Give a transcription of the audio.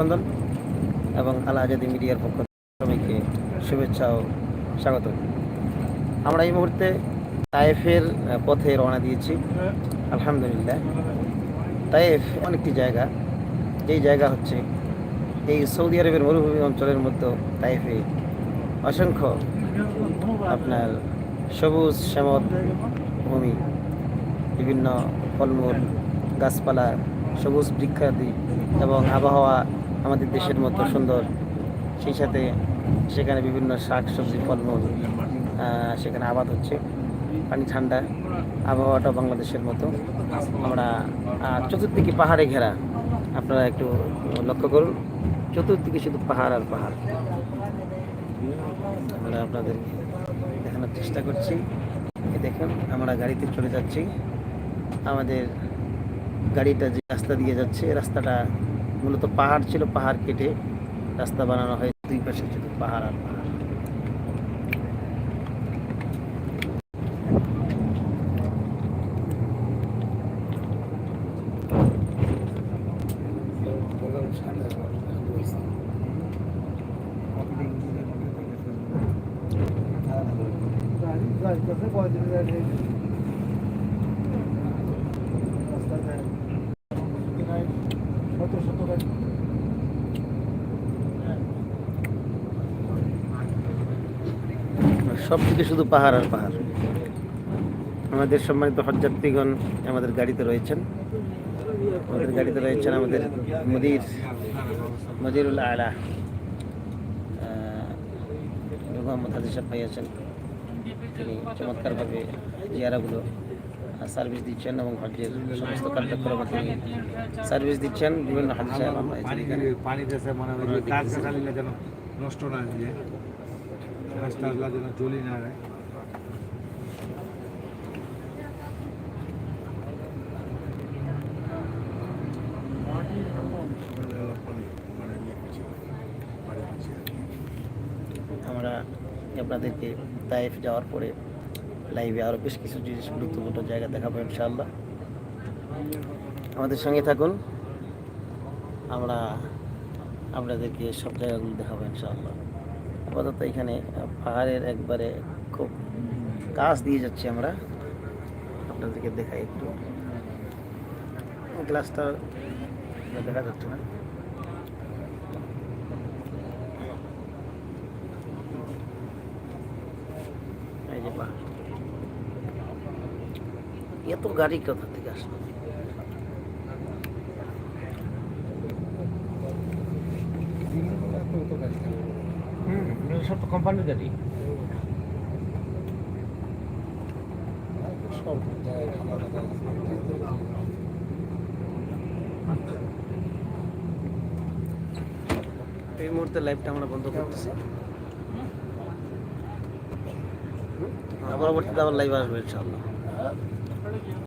অভিনন্দন এবং আল আজাদি মিডিয়ার পক্ষ সবাইকে শুভেচ্ছা ও স্বাগত। আমরা এই মুহূর্তে তায়েফের পথে রওনা দিয়েছি। আলহামদুলিল্লাহ। তায়েফ এমন একটি জায়গা, যেই জায়গা হচ্ছে এই সৌদি আরবের মরুভূমি অঞ্চলের মধ্যে তায়েফে অসংখ্য আপনার সবুজ শ্যামল ভূমি, বিভিন্ন ফলমূল, গাছপালা, সবুজ বৃক্ষাদি এবং আবহাওয়া আমাদের দেশের মতো সুন্দর। সেই সাথে সেখানে বিভিন্ন শাক সবজি ফলমূল সেখানে আবাদ হচ্ছে। পানি ঠান্ডা আবহাওয়াটা বাংলাদেশের মতো। আমরা চতুর্দিকে পাহাড়ে ঘেরা। আপনারা একটু লক্ষ্য করুন, চতুর্দিকে শুধু পাহাড় আর পাহাড়। আমরা আপনাদেরকে দেখানোর চেষ্টা করছি। দেখুন, আমরা গাড়িতে চলে যাচ্ছি। আমাদের গাড়িটা যে রাস্তা দিয়ে যাচ্ছে, রাস্তাটা মূলত পাহাড় ছিল পাহাড় কেটে রাস্তা বানানো হয় দুই পাশে শুধু পাহাড় আর পাহাড়। সব দিকে শুধু পাহাড় আর পাহাড়। আমাদের সম্মানিত হজযাত্রীগণ আমাদের গাড়িতে রয়েছেন। আমাদের গাড়িতে রয়েছেন আমাদের মুদির মজিরুল আলা। মোহাম্মদ হাজির সাহেব ভাই আছেন। তিনি চমৎকারভাবে জিয়ারাগুলো সার্ভিস দিচ্ছেন এবং হজের সমস্ত কার্যক্রমে তিনি সার্ভিস দিচ্ছেন। বিভিন্ন হাজি সাহেব আমরা এখানে। পানি দেশে মনে হয় নষ্ট না দিয়ে রাস্তাগুলো যেন না যায় আমরা আপনাদেরকে তাইফ যাওয়ার পরে লাইভে আরও বেশ কিছু জিনিস গুরুত্বপূর্ণ জায়গা দেখাবো ইনশাআল্লাহ। আমাদের সঙ্গে থাকুন। আমরা, আপনাদেরকে সব জায়গাগুলো দেখাবো ইনশাআল্লাহ। আপাতত এখানে পাহাড়ের একবারে খুব কাছ দিয়ে যাচ্ছি আমরা। আপনাদেরকে দেখাই একটু। গ্লাসটা দেখা যাচ্ছে না। এই যে পাহাড়। এত গাড়ি কোথা থেকে আসলো? হুম সব তো কোম্পানির গাড়ি এই মুহূর্তে লাইভটা আমরা বন্ধ করতেছি। পরবর্তীতে আবার লাইভ আসবে ইনশাআল্লাহ।